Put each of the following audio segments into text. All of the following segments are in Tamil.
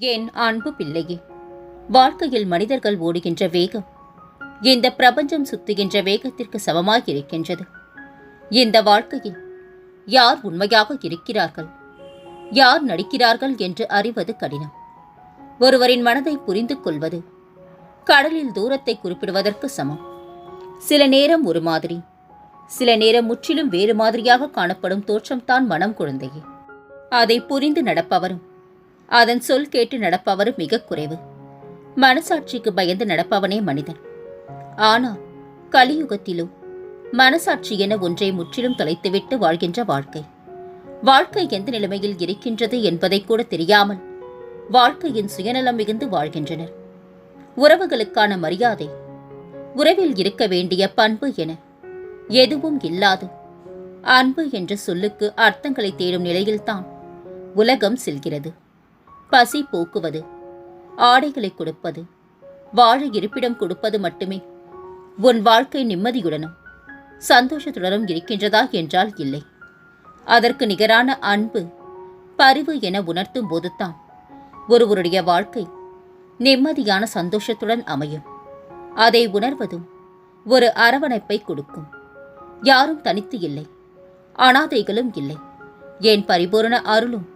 என் அன்பு பிள்ளையே? வாழ்க்கையில் மனிதர்கள் ஓடுகின்ற வேகம் இந்த பிரபஞ்சம் சுத்துகின்ற வேகத்திற்கு சமமாய் இருக்கின்றது. இந்த வாழ்க்கையில் யார் உண்மையாக இருக்கிறார்கள்? யார் நடிக்கிறார்கள் என்று அறிவது கடினம். ஒருவரின் மனதை புரிந்து கொள்வது கடலில் தூரத்தை குறிப்பிடுவதற்கு சமம். சில நேரம் ஒரு மாதிரி சில நேரம் முற்றிலும் வேறு மாதிரியாக காணப்படும் தோற்றம்தான் மனம் குழந்தையே. அதை புரிந்து நடப்பவரும் அதன் சொல் கேட்டு நடப்பவர் மிக குறைவு. மனசாட்சிக்கு பயந்து நடப்பவனே மனிதன். ஆனால் கலியுகத்திலோ மனசாட்சி என ஒன்றை முற்றிலும் தொலைத்துவிட்டு வாழ்கின்ற வாழ்க்கை. வாழ்க்கை எந்த நிலைமையில் இருக்கின்றது என்பதை கூட தெரியாமல் வாழ்க்கையின் சுயநலம் மிகுந்து வாழ்கின்றனர். உறவுகளுக்கான மரியாதை உறவில் இருக்க வேண்டிய பண்பு என எதுவும் இல்லாது அன்பு என்ற சொல்லுக்கு அர்த்தங்களை தேடும் நிலையில்தான் உலகம் செல்கிறது. பசி போக்குவது ஆடைகளை கொடுப்பது வாழ இருப்பிடம் கொடுப்பது மட்டுமே உன் வாழ்க்கை நிம்மதியுடனும் சந்தோஷத்துடனும் இருக்கின்றதா என்றால் இல்லை. அதற்கு நிகரான அன்பு பரிவு என உணர்த்தும் போதுதான் ஒருவருடைய வாழ்க்கை நிம்மதியான சந்தோஷத்துடன் அமையும். அதை உணர்வதும் ஒரு அரவணைப்பை கொடுக்கும். யாரும் தனித்து இல்லை அனாதைகளும் இல்லை. என் பரிபூரண அருளும்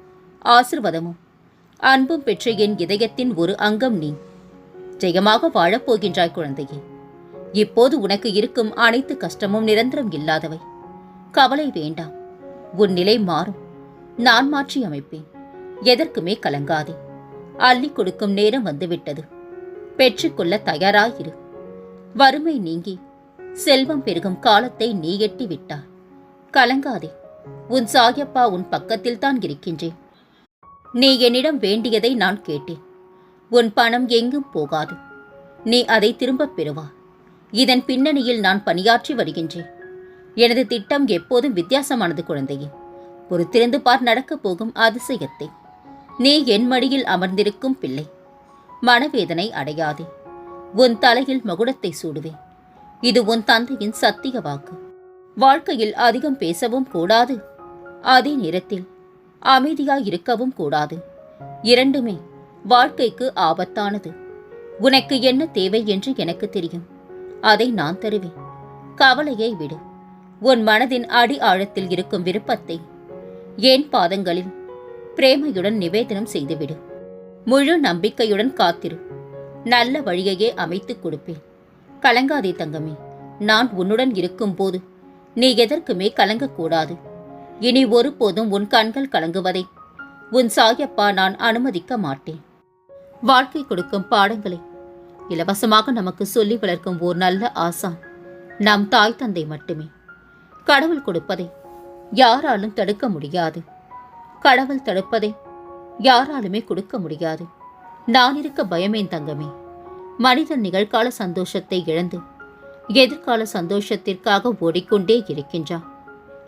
ஆசிர்வாதமும் அன்பும் பெற்ற என் இதயத்தின் ஒரு அங்கம் நீ. ஜெயமாக வாழப்போகின்றாய் குழந்தையே. இப்போது உனக்கு இருக்கும் அனைத்து கஷ்டமும் நிரந்தரம் இல்லாதவை. கவலை வேண்டாம். உன் நிலை மாறும். நான் மாற்றி அமைப்பேன். எதற்குமே கலங்காதே. அள்ளி கொடுக்கும் நேரம் வந்துவிட்டது. பெற்றுக்கொள்ள தயாராயிரு. வறுமை நீங்கி செல்வம் பெருகும் காலத்தை நீ எட்டி விட்டாய் கலங்காதே. உன் சாயப்பா உன் பக்கத்தில் தான் இருக்கின்றேன். நீ என்னிடம் வேண்டியதை நான் கேட்டேன். உன் பணம் எங்கும் போகாது. நீ அதை திரும்பப் பெறுவா. இதன் பின்னணியில் நான் பணியாற்றி வருகின்றேன். எனது திட்டம் எப்போதும் வித்தியாசமானது குழந்தையே. பொறுத்திருந்து பார் நடக்கப் போகும் அதிசயத்தை. நீ என் மடியில் அமர்ந்திருக்கும் பிள்ளை. மனவேதனை அடையாதே. உன் தலையில் மகுடத்தை சூடுவேன். இது உன் தந்தையின் சத்திய வாக்கு. வாழ்க்கையில் அதிகம் பேசவும் கூடாது. அதே நேரத்தில் அமைதியாய் இருக்கவும் கூடாது. இரண்டுமே வாழ்க்கைக்கு ஆபத்தானது. உனக்கு என்ன தேவை என்று எனக்கு தெரியும். அதை நான் தருவேன். கவலையை விடு. உன் மனதின் அடி ஆழத்தில் இருக்கும் விருப்பத்தை என் பாதங்களில் பிரேமையுடன் நிவேதனம் செய்துவிடு. முழு நம்பிக்கையுடன் காத்திரு. நல்ல வழியையே அமைத்துக் கொடுப்பேன். கலங்காதே தங்கமே. நான் உன்னுடன் இருக்கும்போது நீ எதற்குமே கலங்கக்கூடாது. இனி ஒருபோதும் உன் கண்கள் கலங்குவதை. உன் சாயப்பா நான் அனுமதிக்க மாட்டேன். வாழ்க்கை கொடுக்கும் பாடங்களை. இலவசமாக நமக்கு சொல்லி வளர்க்கும் ஓர் நல்ல ஆசான் நம் தாய் தந்தை மட்டுமே. கடவுள் கொடுப்பதை யாராலும் தடுக்க முடியாது. கடவுள் தடுப்பதை யாராலுமே கொடுக்க முடியாது. நான் இருக்க பயமேன் தங்கமே. மனிதன் நிகழ்கால சந்தோஷத்தை இழந்து எதிர்கால சந்தோஷத்திற்காக ஓடிக்கொண்டே இருக்கின்றான்.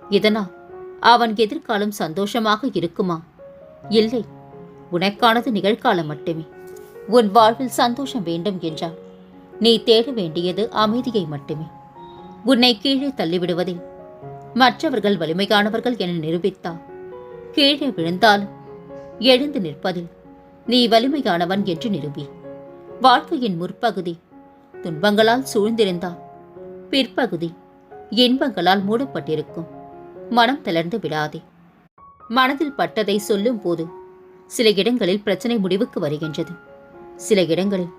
இதனால் அவன் எதிர்காலம் சந்தோஷமாக இருக்குமா? இல்லை உனக்கானது நிகழ்காலம் மட்டுமே. உன் வாழ்வில் சந்தோஷம் வேண்டும் என்றால் நீ தேட வேண்டியது அமைதியை மட்டுமே. உன்னை கீழே தள்ளிவிடுவதில் மற்றவர்கள் வலிமையானவர்கள் என நிரூபித்தால் கீழே விழுந்தாலும் எழுந்து நிற்பதில் நீ வலிமையானவன் என்று நிரூபி. வாழ்க்கையின் முற்பகுதி துன்பங்களால் சூழ்ந்திருந்தால் பிற்பகுதி இன்பங்களால் மூடப்பட்டிருக்கும். மனம் தளர்ந்து விடாதே மனதில் பட்டதை சொல்லும் போது சில இடங்களில் பிரச்சனை முடிவுக்கு வருகின்றது. சில இடங்களில்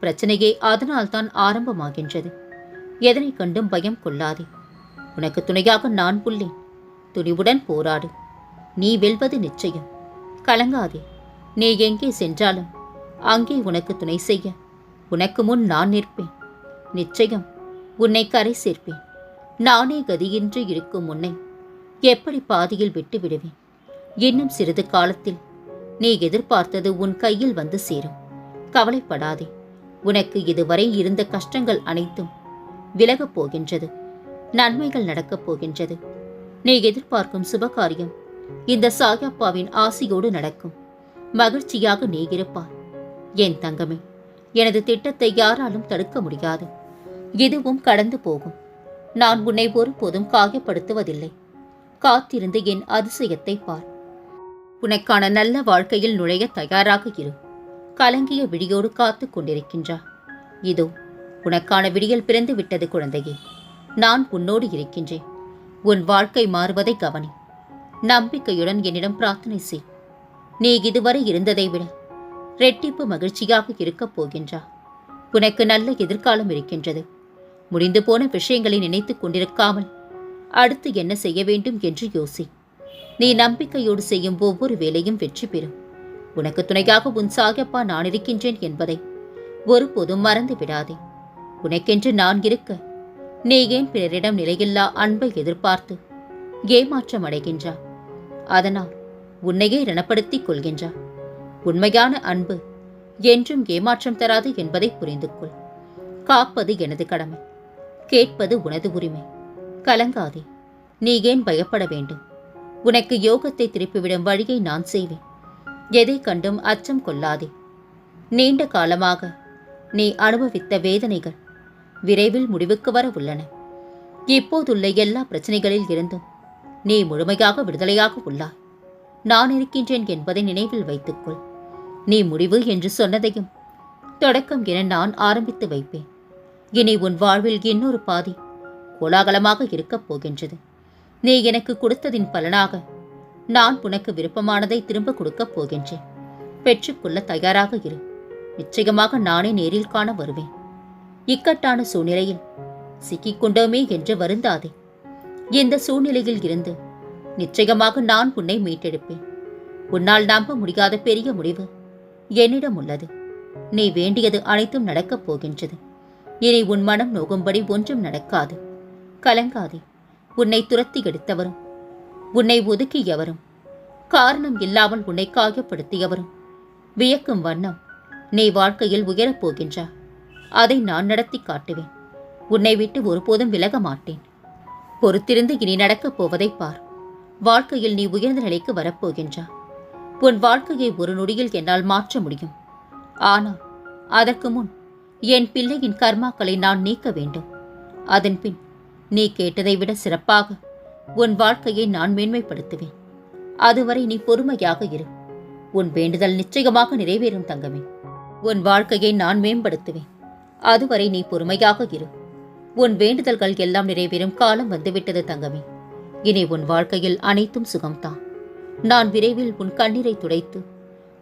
பிரச்சனையே அதனால்தான் ஆரம்பமாகின்றது. எதனை கண்டும் பயம் கொள்ளாதே. உனக்கு துணையாக நான் புள்ளேன் துணிவுடன் போராடு. நீ வெல்வது நிச்சயம். கலங்காதே. நீ எங்கே சென்றாலும் அங்கே உனக்கு துணை செய்ய. உனக்கு முன் நான் நிற்பேன். நிச்சயம் உன்னை கரை சேர்ப்பேன். நானே கதியின்றி இருக்கும் உன்னை எப்படி பாதியில் விட்டு விடுவேன்? இன்னும் சிறிது காலத்தில் நீ எதிர்பார்த்தது உன் கையில் வந்து சேரும். கவலைப்படாதே. உனக்கு இதுவரை இருந்த கஷ்டங்கள் அனைத்தும் விலகப் போகின்றது. நன்மைகள் நடக்கப் போகின்றது. நீ எதிர்பார்க்கும் சுபகாரியம் இந்த சாயப்பாவின் ஆசையோடு நடக்கும். மகிழ்ச்சியாக நீ இருப்பார் என் தங்கமே எனது திட்டத்தை யாராலும் தடுக்க முடியாது. இதுவும் கடந்து போகும். நான் உன்னை ஒருபோதும் காயப்படுத்துவதில்லை. காத்திருந்து என் அதிசயத்தை பார். உனக்கான நல்ல வாழ்க்கையில் நுழைய தயாராக இரு. கலங்கிய விழியோடு காத்து கொண்டிருக்கின்றார் இதோ உனக்கான விடியல் பிறந்து விட்டது குழந்தையே. நான் உன்னோடு இருக்கின்றேன். உன் வாழ்க்கை மாறுவதை கவனி. நம்பிக்கையுடன் என்னிடம் பிரார்த்தனை செய். நீ இதுவரை இருந்ததை விட ரெட்டிப்பு மகிழ்ச்சியாக இருக்கப் போகின்றா உனக்கு நல்ல எதிர்காலம் இருக்கின்றது. முடிந்து போன விஷயங்களை நினைத்துக் கொண்டிருக்காமல் அடுத்து என்ன செய்ய வேண்டும் என்று யோசி. நீ நம்பிக்கையோடு செய்யும் ஒவ்வொரு வேலையும் வெற்றி பெறும். உனக்கு துணையாக உன் சாகப்பா நான் இருக்கின்றேன் என்பதை ஒருபோதும் மறந்து விடாதே. உனக்கென்று நான் இருக்க நீ ஏன் பிறரிடம் நிலையில்லா அன்பை எதிர்பார்த்து ஏமாற்றம் அடைகின்றா? அதனால் உன்னையே ரணப்படுத்திக் கொள்கின்றா. உண்மையான அன்பு என்றும் ஏமாற்றம் தராது என்பதை புரிந்து கொள் காப்பது எனது கடமை கேட்பது உனது உரிமை. கலங்காதே. நீ ஏன் பயப்பட வேண்டும்? உனக்கு யோகத்தை திருப்பிவிடும் வழியை நான் செய்வேன். எதை கண்டும் அச்சம் கொள்ளாதே. நீண்ட காலமாக நீ அனுபவித்த வேதனைகள் விரைவில் முடிவுக்கு வர உள்ளன. இப்போதுள்ள எல்லா பிரச்சனைகளில் இருந்தும் நீ முழுமையாக விடுதலையாக உள்ளாய். நான் இருக்கின்றேன் என்பதை நினைவில் வைத்துக்கொள். நீ முடிவு என்று சொன்னதையும் தொடக்கம் என நான் ஆரம்பித்து வைப்பேன். இனி உன் வாழ்வில் இன்னொரு பாதி கோலாகலமாக இருக்கப் போகின்றது. நீ எனக்கு கொடுத்ததின் பலனாக நான் உனக்கு விருப்பமானதை திரும்ப கொடுக்கப் போகின்றேன். பெற்றுக்கொள்ள தயாராக இரு. நிச்சயமாக நானே நேரில் காண வருவேன். இக்கட்டான சூழ்நிலையில் சிக்கிக்கொண்டோமே என்று வருந்தாதே. இந்த சூழ்நிலையில் இருந்து நிச்சயமாக நான் உன்னை மீட்டெடுப்பேன். உன்னால் நம்ப முடியாத பெரிய முடிவு என்னிடம் உள்ளது. நீ வேண்டியது அனைத்தும் நடக்கப் போகின்றது. இனி உன் மனம் நோகும்படி ஒன்றும் நடக்காது. கலங்காதே. உன்னை துரத்தி எடுத்தவரும் உன்னை ஒதுக்கியவரும் காரணம் இல்லாமல் உன்னை காயப்படுத்தியவரும் வியக்கும் வண்ணம் நீ வாழ்க்கையில் உயரப் போகின்றா. அதை நான் நடத்தி காட்டுவேன். உன்னை விட்டு ஒருபோதும் விலக மாட்டேன். பொறுத்திருந்து இனி நடக்கப் போவதை பார். வாழ்க்கையில் நீ உயர்ந்த நிலைக்கு வரப்போகின்றா உன் வாழ்க்கையை ஒரு நொடியில் என்னால் மாற்ற முடியும். ஆனால் அதற்கு முன் என் பிள்ளையின் கர்மாக்களை நான் நீக்க வேண்டும். அதன் பின் நீ கேட்டதை விட சிறப்பாக. உன் வாழ்க்கையை நான் மேன்மைப்படுத்துவேன். அதுவரை நீ பொறுமையாக இரு. உன் வேண்டுதல் நிச்சயமாக நிறைவேறும் தங்கமே. உன் வாழ்க்கையை நான் மேம்படுத்துவேன். அதுவரை நீ பொறுமையாக இரு. உன் வேண்டுதல்கள் எல்லாம் நிறைவேறும் காலம் வந்துவிட்டது தங்கமே. இனி உன் வாழ்க்கையில் அனைத்தும் சுகம்தான். நான் விரைவில் உன் கண்ணீரை துடைத்து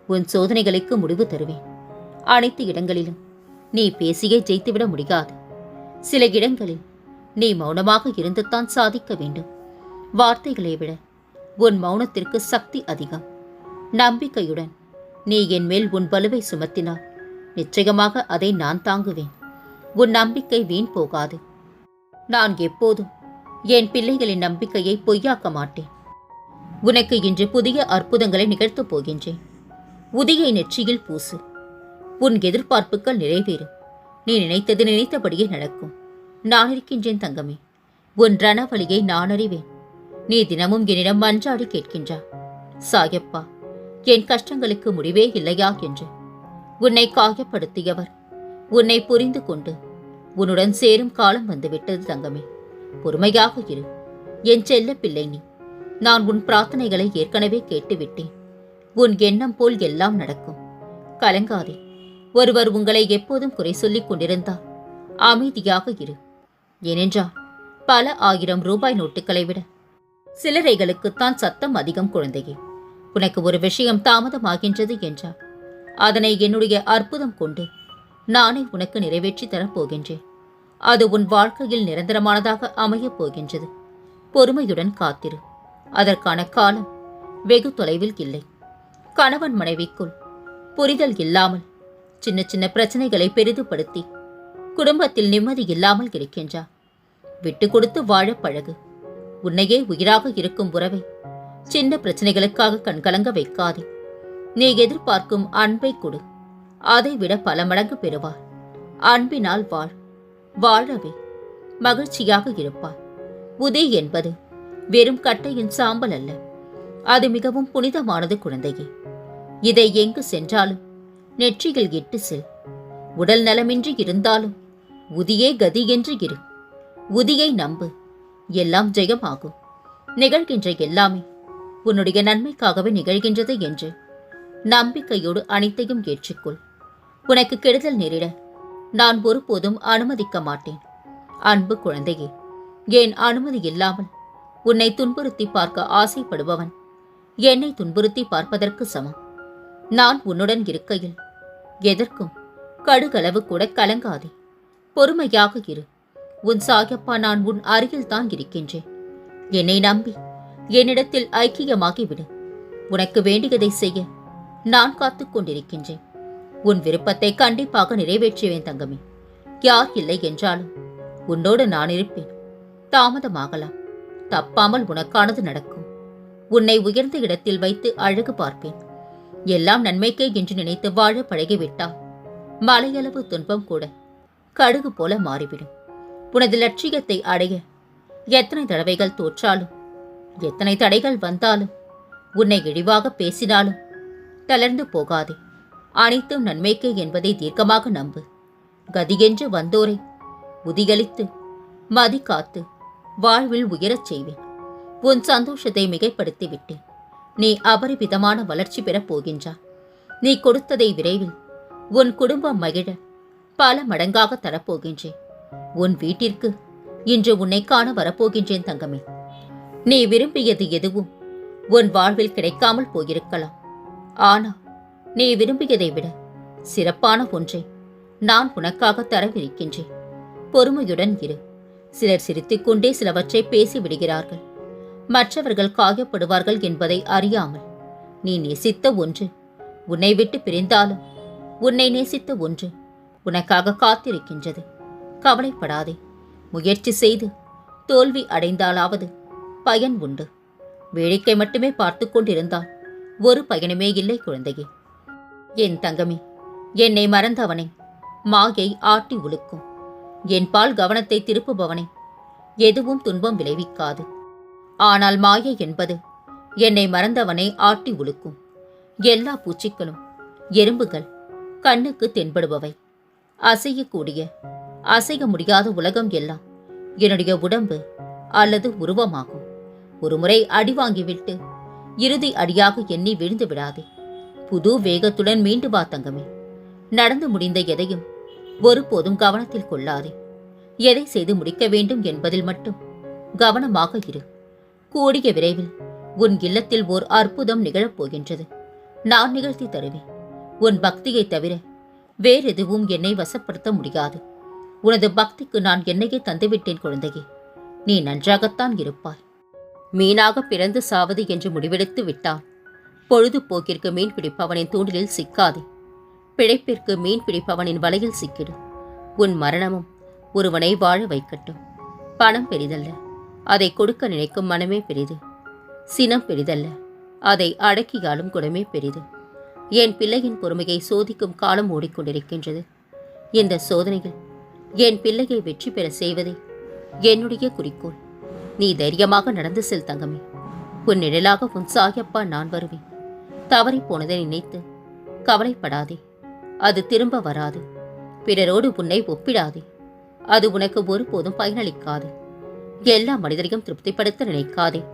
உன் சோதனைகளுக்கு முடிவு தருவேன். அனைத்து இடங்களிலும் நீ பேசியே ஜெயித்துவிட முடியாது. சில இடங்களில் நீ மௌனமாக இருந்துத்தான் சாதிக்க வேண்டும். வார்த்தைகளை விட உன் மௌனத்திற்கு சக்தி அதிகம். நம்பிக்கையுடன் நீ என் மேல் உன் வலுவை சுமத்தினால் நிச்சயமாக அதை நான் தாங்குவேன். உன் நம்பிக்கை வீண் போகாது. நான் எப்போதும் என் பிள்ளைகளின் நம்பிக்கையை பொய்யாக்க மாட்டேன். உனக்கு இன்று புதிய அற்புதங்களை நிகழ்த்தப் போகின்றேன். உதியை நெற்றியில் பூசு. உன் எதிர்பார்ப்புகள் நிறைவேறும் நீ நினைத்தது நினைத்தபடியே நடக்கும். நான் இருக்கின்றேன் தங்கமே. உன் ரணவழியை நான் அறிவேன். நீ தினமும் என்னிடம் மன்றாடி கேட்கின்றா. சாயப்பா என் கஷ்டங்களுக்கு முடிவே இல்லையா என்று. உன்னை காயப்படுத்தியவர் உன்னை புரிந்து கொண்டு உன்னுடன் சேரும் காலம் வந்துவிட்டது தங்கமே. பொறுமையாக இரு. என் செல்ல பிள்ளை நீ. நான் உன் பிரார்த்தனைகளை ஏற்கனவே கேட்டுவிட்டேன். உன் எண்ணம் போல் எல்லாம் நடக்கும். கலங்காதே. ஒருவர் உங்களை எப்போதும் குறை சொல்லிக் கொண்டிருந்தால் அமைதியாக இரு. ஏனென்றால் பல ஆயிரம் ரூபாய் நோட்டுகளை விட சிலரைகளுக்குத்தான் சத்தம் அதிகம் குழந்தையே. உனக்கு ஒரு விஷயம் தாமதமாகின்றது என்றால் அதனை என்னுடைய அற்புதம் கொண்டு நானே உனக்கு நிறைவேற்றி தரப்போகின்றேன் அது உன் வாழ்க்கையில் நிரந்தரமானதாக அமையப் போகின்றது. பொறுமையுடன் காத்திரு. அதற்கான காலம் வெகு தொலைவில் இல்லை. கணவன் மனைவிக்குள் புரிதல் இல்லாமல் சின்ன சின்ன பிரச்சனைகளை பெரிதுபடுத்தி குடும்பத்தில் நிம்மதி இல்லாமல் இருக்கின்றா விட்டு கொடுத்து வாழ பழகு. உன்னையே உயிராக இருக்கும் உறவை சின்ன பிரச்சனைகளுக்காக கண்கலங்க வைக்காதே. நீ எதிர்பார்க்கும் அன்பை கொடு. அதை விட பல மடங்கு பெறுவார். அன்பினால் வாழ். வாழவே. மகிழ்ச்சியாக இருப்பார். உதே என்பது வெறும் கட்டையின் சாம்பல் அல்ல. அது மிகவும் புனிதமானது குழந்தையே. இதை எங்கு சென்றாலும் நெற்றியில் இட்டு செல். உடல் நலமின்றி இருந்தாலும் உதியே கதி என்று இரு. உதியை நம்பு. எல்லாம் ஜெயமாகும். நிகழ்கின்ற எல்லாமே உன்னுடைய நன்மைக்காகவே நிகழ்கின்றது என்று நம்பிக்கையோடு அனைத்தையும் ஏற்றுக்கொள். உனக்கு கெடுதல் நேரிட நான் ஒருபோதும் அனுமதிக்க மாட்டேன். அன்பு குழந்தையே ஏன் அனுமதி இல்லாமல் உன்னை துன்புறுத்தி பார்க்க ஆசைப்படுபவன் என்னை துன்புறுத்தி பார்ப்பதற்கு சமம். நான் உன்னுடன் இருக்கையில் எதற்கும் கடுகளவு கூட கலங்காதே. பொறுமையாக இரு. உன் சாயப்பா நான் உன் அருகில் தான் இருக்கின்றேன். என்னை நம்பி என்னிடத்தில் ஐக்கியமாகிவிடு. உனக்கு வேண்டியதை செய்ய நான் காத்துக் கொண்டிருக்கின்றேன். உன் விருப்பத்தை கண்டிப்பாக நிறைவேற்றுவேன் தங்கமே. யார் இல்லை என்றாலும் உன்னோடு நான் இருப்பேன். தாமதமாகலாம். தப்பாமல் உனக்கானது நடக்கும். உன்னை உயர்ந்த இடத்தில் வைத்து அழகு பார்ப்பேன். எல்லாம் நன்மைக்கே என்று நினைத்து வாழ பழகிவிட்டால் மலையளவு துன்பம் கூட கடுகு போல மாறிவிடும். உனது லட்சியத்தை அடைய எத்தனை தடவைகள் தோற்றாலும் எத்தனை தடைகள் வந்தாலும் உன்னை இழிவாக பேசினாலும் தளர்ந்து போகாதே. அனைத்தும் நன்மைக்கே என்பதை தீர்க்கமாக நம்பு. கதியென்று வந்தோரை உதிகளித்து மதி காத்து வாழ்வில் உயரச் செய்வேன். உன் சந்தோஷத்தை மிகைப்படுத்தி விட்டேன் நீ அபரிவிதமான வளர்ச்சி பெறப் போகின்றாய் நீ கொடுத்ததை விரைவில் உன் குடும்பம் மகிழ பல மடங்காக தரப்போகின்றேன். உன் வீட்டிற்கு இன்று உன்னை காண வரப்போகின்றேன் தங்கமே. நீ விரும்பியது எதுவும் உன் வாழ்வில் கிடைக்காமல் போயிருக்கலாம். ஆனா நீ விரும்பியதை விட சிறப்பான ஒன்றை நான் உனக்காக தரவிருக்கின்றேன். பொறுமையுடன் இரு. சிலர் சிரித்துக்கொண்டே சிலவற்றை பேசி விடுகிறார்கள். மற்றவர்கள் காயப்படுவார்கள் என்பதை அறியாமல் நீ நேசித்த ஒன்று உன்னை விட்டு பிரிந்தாலும் உன்னை நேசித்த ஒன்று உனக்காக காத்திருக்கின்றது. கவலைப்படாதே. முயற்சி செய்து தோல்வி அடைந்தாலாவது பயன் உண்டு. வேடிக்கை மட்டுமே பார்த்து கொண்டிருந்தால் ஒரு பயனுமே இல்லை குழந்தையே. என் தங்கமே என்னை மறந்தவனை. மாயை ஆட்டி உழுக்கும் என் பால் கவனத்தை திருப்புபவனை. எதுவும் துன்பம் விளைவிக்காது. ஆனால் மாயை என்பது என்னை மறந்தவனை ஆட்டி உழுக்கும் எல்லா பூச்சிகளும் எறும்புகள் கண்ணுக்கு தென்படுபவை. அசையக்கூடிய அசைய முடியாத உலகம் எல்லாம் என்னுடைய உடம்பு அல்லது உருவமாகும். ஒருமுறை அடி வாங்கிவிட்டு இறுதி அடியாக எண்ணி விழுந்து விடாதே. புது வேகத்துடன் மீண்டு வா தங்கமே. நடந்து முடிந்த எதையும் ஒருபோதும் கவனத்தில் கொள்ளாதே. எதை செய்து முடிக்க வேண்டும் என்பதில் மட்டும் கவனமாக இரு. கூடிய விரைவில் உன் இல்லத்தில் ஓர் அற்புதம் நிகழப் போகின்றது. நான் நிகழ்த்தி தருவேன். உன் பக்தியை தவிர வேறெதுவும் என்னை வசப்படுத்த முடியாது. உனது பக்திக்கு நான் என்னையே தந்துவிட்டேன் குழந்தையே. நீ நன்றாகத்தான் இருப்பாய். மீனாக பிறந்து சாவது என்று முடிவெடுத்து விட்டால் பொழுதுபோக்கிற்கு மீன் பிடிப்பவனின் தூண்டிலில் சிக்காதே. பிழைப்பிற்கு மீன் பிடிப்பவனின் வலையில் சிக்கிடு. உன் மரணமும் ஒருவனை வாழ வைக்கட்டும். பணம் பெரிதல்ல. அதை கொடுக்க நினைக்கும் மனமே பெரிது. சினம் பெரிதல்ல. அதை அடக்கியாலும் குணமே பெரிது. என் பிள்ளையின் பொறுமையை சோதிக்கும் காலம் ஓடிக்கொண்டிருக்கின்றது. இந்த சோதனையில் என் பிள்ளையை வெற்றி பெற செய்வதே என்னுடைய குறிக்கோள். நீ தைரியமாக நடந்து செல் தங்கமே. உன் நிழலாக உன் சாயப்பா நான் வருவேன். தவறிப் போனதை நினைத்து கவலைப்படாதே. அது திரும்ப வராது. பிறரோடு உன்னை ஒப்பிடாதே. அது உனக்கு ஒருபோதும் பயனளிக்காது. எல்லா மனிதரையும் திருப்திப்படுத்த நினைக்காதே.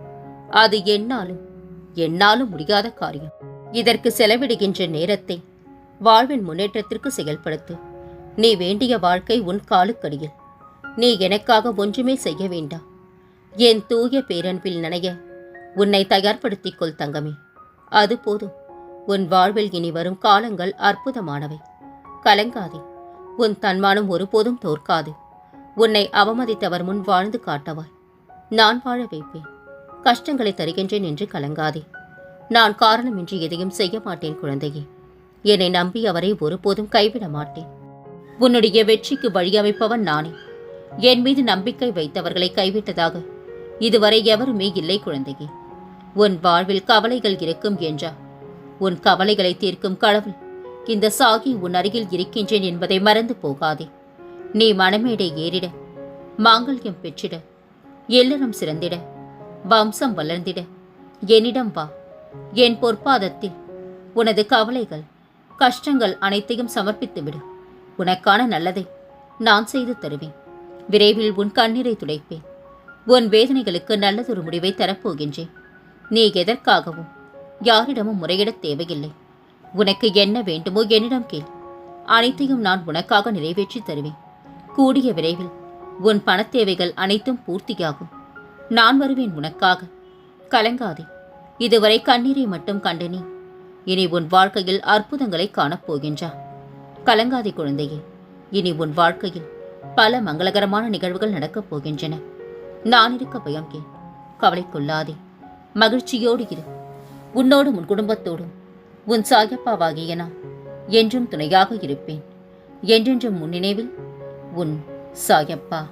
அது என்னாலும் என்னாலும் முடியாத காரியம். இதற்கு செலவிடுகின்ற நேரத்தை வாழ்வின் முன்னேற்றத்திற்கு செயல்படுத்து. நீ வேண்டிய வாழ்க்கை உன் காலுக்கடியில். நீ எனக்காக ஒன்றுமே செய்ய வேண்டாம். என் தூய பேரன்பில் நனைய உன்னை தயார்படுத்திக் கொள் தங்கமே. அது போதும். உன் வாழ்வில் இனி வரும் காலங்கள் அற்புதமானவை. கலங்காதே. உன் தன்மானம் ஒருபோதும் தோற்காது. உன்னை அவமதித்தவர் முன் வாழ்ந்து காட்டவாய். நான் வாழ வைப்பேன். கஷ்டங்களை தருகின்றேன் என்று கலங்காதே. நான் காரணமின்றி எதையும் செய்ய மாட்டேன் குழந்தையே. என்னை நம்பி அவரை ஒருபோதும் கைவிட மாட்டேன். உன்னுடைய வெற்றிக்கு வழியமைப்பவன் நானே. என் மீது நம்பிக்கை வைத்தவர்களை கைவிட்டதாக இதுவரை எவருமே இல்லை குழந்தையே. உன் வாழ்வில் கவலைகள் இருக்கும் என்றா? உன் கவலைகளை தீர்க்கும் கடவுள் இந்த சாகி உன் அருகில் இருக்கின்றேன் என்பதை மறந்து போகாதே. நீ மனமேடை ஏறிட மாங்கல்யம் பெற்றிட எல்லரும் சிறந்திட வம்சம் வளர்ந்திட என்னிடம் வா. என் பொற்பாதத்தில் உனது கவலைகள் கஷ்டங்கள் அனைத்தையும் சமர்ப்பித்துவிடு. உனக்கான நல்லதை நான் செய்து தருவேன். விரைவில் உன் கண்ணீரை துடைப்பேன். உன் வேதனைகளுக்கு நல்லதொரு முடிவை தரப்போகின்றேன். நீ எதற்காகவும் யாரிடமும் முறையிடத் தேவையில்லை. உனக்கு என்ன வேண்டுமோ என்னிடம் கேள். அனைத்தையும் நான் உனக்காக நிறைவேற்றி தருவேன். கூடிய விரைவில் உன் பணத் தேவைகள் அனைத்தும் பூர்த்தியாகும். நான் வருவேன் உனக்காக. கலங்காதே. இதுவரை கண்ணீரை மட்டும் கண்டு நீ இனி உன் வாழ்க்கையில் அற்புதங்களை காணப் போகின்றா கலங்காதே குழந்தையே. இனி உன் வாழ்க்கையில் பல மங்களகரமான நிகழ்வுகள் நடக்கப் போகின்றன. நான் இருக்க பயம் கேன் கவலை கொள்ளாதே. மகிழ்ச்சியோடு இரு. உன்னோடும் உன் குடும்பத்தோடும். உன் சாயப்பாவாகிய நான் என்றும் துணையாக இருப்பேன். என்றென்றும் முன்னினைவில் உன் சாயப்பா.